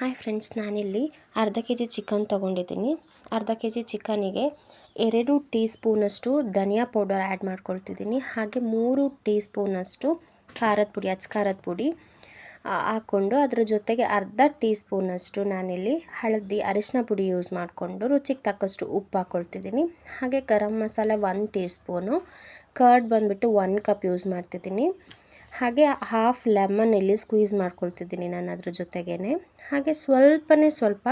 Hi friends, ನಾನಿಲ್ಲಿ ಅರ್ಧ K G chicken ತೊಗೊಂಡಿದ್ದೀನಿ. ಅರ್ಧ ಕೆ ಜಿ ಚಿಕನಿಗೆ ಎರಡು ಟೀ ಸ್ಪೂನಷ್ಟು ಧನಿಯಾ ಪೌಡರ್ ಆ್ಯಡ್ ಮಾಡ್ಕೊಳ್ತಿದ್ದೀನಿ. ಹಾಗೆ ಮೂರು ಟೀ ಸ್ಪೂನಷ್ಟು ಖಾರದ ಪುಡಿ, ಅಚ್ಚ ಖಾರದ ಪುಡಿ ಹಾಕ್ಕೊಂಡು ಅದರ ಜೊತೆಗೆ ಅರ್ಧ ಟೀ ಸ್ಪೂನಷ್ಟು ನಾನಿಲ್ಲಿ ಹಳದಿ ಅರಿಶಿನ ಪುಡಿ ಯೂಸ್ ಮಾಡಿಕೊಂಡು ರುಚಿಗೆ ತಕ್ಕಷ್ಟು ಉಪ್ಪು ಹಾಕ್ಕೊಳ್ತಿದ್ದೀನಿ ಹಾಗೆ garam masala one teaspoon curd ಬಂದುಬಿಟ್ಟು ಒನ್ ಕಪ್ ಯೂಸ್ ಮಾಡ್ತಿದ್ದೀನಿ. ಹಾಗೆ ಹಾಫ್ ಲೆಮನ್ ಇಲ್ಲಿ ಸ್ಕ್ವೀಸ್ ಮಾಡ್ಕೊಳ್ತಿದ್ದೀನಿ ನಾನು ಅದ್ರ ಜೊತೆಗೇ ಹಾಗೆ ಸ್ವಲ್ಪನೇ ಸ್ವಲ್ಪ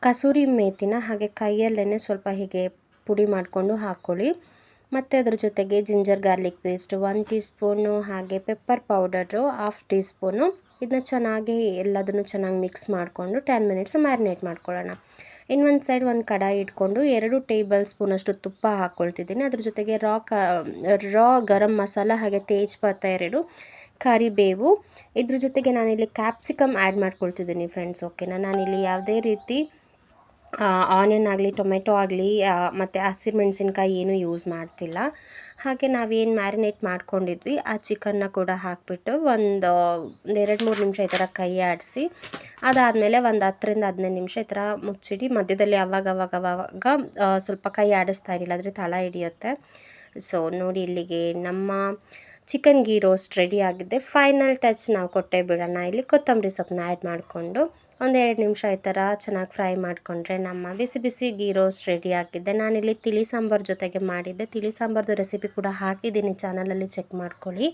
ಕಸೂರಿ ಮೇಥಿನ ಹಾಗೆ ಕೈಯಲ್ಲೇ ಸ್ವಲ್ಪ ಹೀಗೆ ಪುಡಿ ಮಾಡಿಕೊಂಡು ಹಾಕ್ಕೊಳ್ಳಿ. ಮತ್ತು ಅದ್ರ ಜೊತೆಗೆ ginger garlic paste one teaspoon ಹಾಗೆ pepper powder half teaspoon ಇದನ್ನ ಚೆನ್ನಾಗಿ ಎಲ್ಲದನ್ನು ಚೆನ್ನಾಗಿ ಮಿಕ್ಸ್ ಮಾಡಿಕೊಂಡು ಟೆನ್ ಮಿನಿಟ್ಸ್ ಮ್ಯಾರಿನೇಟ್ ಮಾಡ್ಕೊಳ್ಳೋಣ. ಇನ್ನೊಂದು ಸೈಡ್ ಒಂದು ಕಡಾಯಿ ಇಟ್ಕೊಂಡು ಎರಡು ಟೇಬಲ್ ಸ್ಪೂನಷ್ಟು ತುಪ್ಪ ಹಾಕ್ಕೊಳ್ತಿದ್ದೀನಿ ಅದ್ರ ಜೊತೆಗೆ ರಾ ಕ ರಾ ಗರಂ ಮಸಾಲ ಹಾಗೆ ತೇಜ್ ತೇಜ್ಪಾತ ಎರಡು ಕರಿಬೇವು ಇದ್ರ ಜೊತೆಗೆ ನಾನಿಲ್ಲಿ ಕ್ಯಾಪ್ಸಿಕಮ್ ಆ್ಯಡ್ ಮಾಡ್ಕೊಳ್ತಿದ್ದೀನಿ ಫ್ರೆಂಡ್ಸ್ ಓಕೆನಾ ನಾನಿಲ್ಲಿ ಯಾವುದೇ ರೀತಿ ಆನಿಯನ್ ಆಗಲಿ ಟೊಮೆಟೊ ಆಗಲಿ ಮತ್ತು ಹಸಿಮೆಣ್ಸಿನ್ಕಾಯಿ ಏನೂ ಯೂಸ್ ಮಾಡ್ತಿಲ್ಲ. ಹಾಗೆ ನಾವೇನು ಮ್ಯಾರಿನೇಟ್ ಮಾಡ್ಕೊಂಡಿದ್ವಿ, ಆ ಚಿಕನ್ನ ಕೂಡ ಹಾಕಿಬಿಟ್ಟು ಒಂದು ಎರಡು ಮೂರು ನಿಮಿಷ ಈ ಥರ ಕೈ ಆಡಿಸಿ, ಅದಾದಮೇಲೆ ಒಂದು ಹತ್ತರಿಂದ ಹದಿನೈದು ನಿಮಿಷ ಈ ಥರ ಮುಚ್ಚಿಡಿ. ಮಧ್ಯದಲ್ಲಿ ಅವಾಗ ಅವಾಗ ಅವಾಗ ಸ್ವಲ್ಪ ಕೈ ಆಡಿಸ್ತಾ ಇರಲಿಲ್ಲ, ಆದರೆ ತಳ ಹಿಡಿಯುತ್ತೆ. ಸೊ ನೋಡಿ ಇಲ್ಲಿಗೆ ನಮ್ಮ ಚಿಕನ್ ಗೀ ರೋಸ್ಟ್ ರೆಡಿ ಆಗಿದೆ. ಫೈನಲ್ ಟಚ್ ನಾವು ಕೊಟ್ಟೇ ಬಿಡೋಣ. ಇಲ್ಲಿ ಕೊತ್ತಂಬರಿ ಸೊಪ್ಪನ್ನ ಆ್ಯಡ್ ಮಾಡಿಕೊಂಡು ಒಂದೆರಡು ನಿಮಿಷ ಈ ಥರ ಚೆನ್ನಾಗಿ ಫ್ರೈ ಮಾಡಿಕೊಂಡ್ರೆ ನಮ್ಮ ಬಿಸಿ ಬಿಸಿ ಗೀ ರೋಸ್ಟ್ ರೆಡಿ ಆಗಿದ್ದೆ ನಾನಿಲ್ಲಿ ತಿಳಿ ಸಾಂಬಾರು ಜೊತೆಗೆ ಮಾಡಿದ್ದೆ. ತಿಳಿ ಸಾಂಬಾರ್ದು ರೆಸಿಪಿ ಕೂಡ ಹಾಕಿದ್ದೀನಿ. ಚಾನಲಲ್ಲಿ ಚೆಕ್ ಮಾಡ್ಕೊಳ್ಳಿ.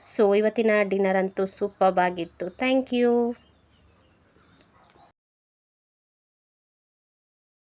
ಸೊ, ಇವತ್ತಿನ ಡಿನ್ನರ್ ಅಂತೂ ಸೂಪರ್ ಆಗಿತ್ತು. Thank you